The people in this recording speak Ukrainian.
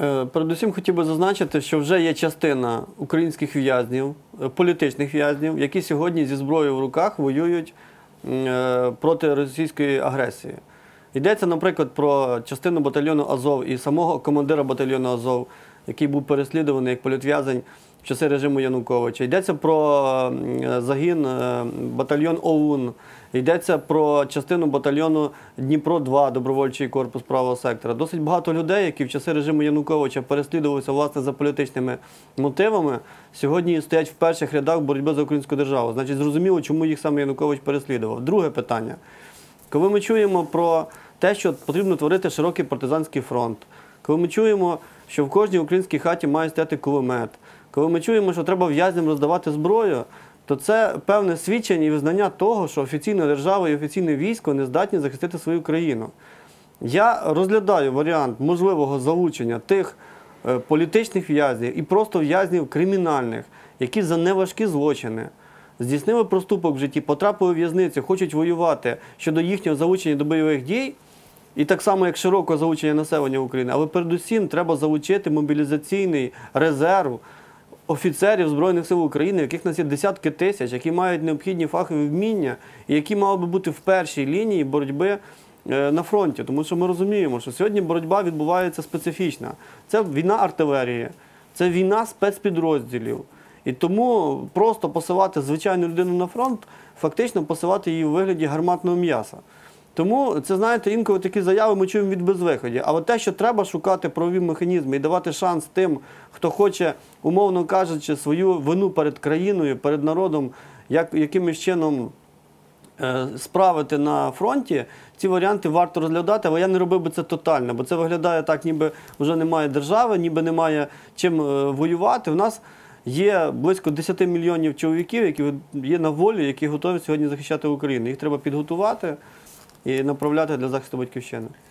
Е, Передусім хотів би зазначити, що вже є частина українських в'язнів, е, політичних в'язнів, які сьогодні зі зброєю в руках воюють е, проти російської агресії. Йдеться, наприклад, про частину батальйону Азов і самого командира батальйону Азов, який був переслідуваний як політв'язень в часи режиму Януковича. Йдеться про загін е, батальйон ОУН. Йдеться про частину батальйону Дніпро-2, добровольчий корпус правого сектора. Досить багато людей, які в часи режиму Януковича переслідувалися власне за політичними мотивами, сьогодні стоять в перших рядах боротьби за українську державу. Значить, зрозуміло, чому їх саме Янукович переслідував. Друге питання. Коли ми чуємо про те, що потрібно творити широкий партизанський фронт, коли ми чуємо, що в кожній українській хаті має стояти кулемет, коли ми чуємо, що треба в'язням роздавати зброю, то це певне свідчення і визнання того, що офіційна держава і офіційне військо не здатні захистити свою країну. Я розглядаю варіант можливого залучення тих е, політичних в'язнів і просто в'язнів кримінальних, які за неважкі злочини здійснили проступок в житті, потрапили в в'язницю, хочуть воювати щодо їхнього залучення до бойових дій. І так само, як широкого залучення населення України, але передусім треба залучити мобілізаційний резерв офіцерів Збройних сил України, яких нас є десятки тисяч, які мають необхідні фахові вміння, і які мали би бути в першій лінії боротьби е, на фронті. Тому що ми розуміємо, що сьогодні боротьба відбувається специфічна. Це війна артилерії, це війна спецпідрозділів. І тому просто посилати звичайну людину на фронт, фактично посилати її у вигляді гарматного м'яса. Тому це, знаєте, інколи такі заяви ми чуємо від безвиході. Але те, що треба шукати правові механізми і давати шанс тим, хто хоче, умовно кажучи, свою вину перед країною, перед народом, як, якимось чином е, справити на фронті, ці варіанти варто розглядати, але я не робив би це тотально, бо це виглядає так, ніби вже немає держави, ніби немає чим е, воювати. У нас є близько 10 мільйонів чоловіків, які є на волі, які готові сьогодні захищати Україну. Їх треба підготувати і направляти для захисту батьківщини.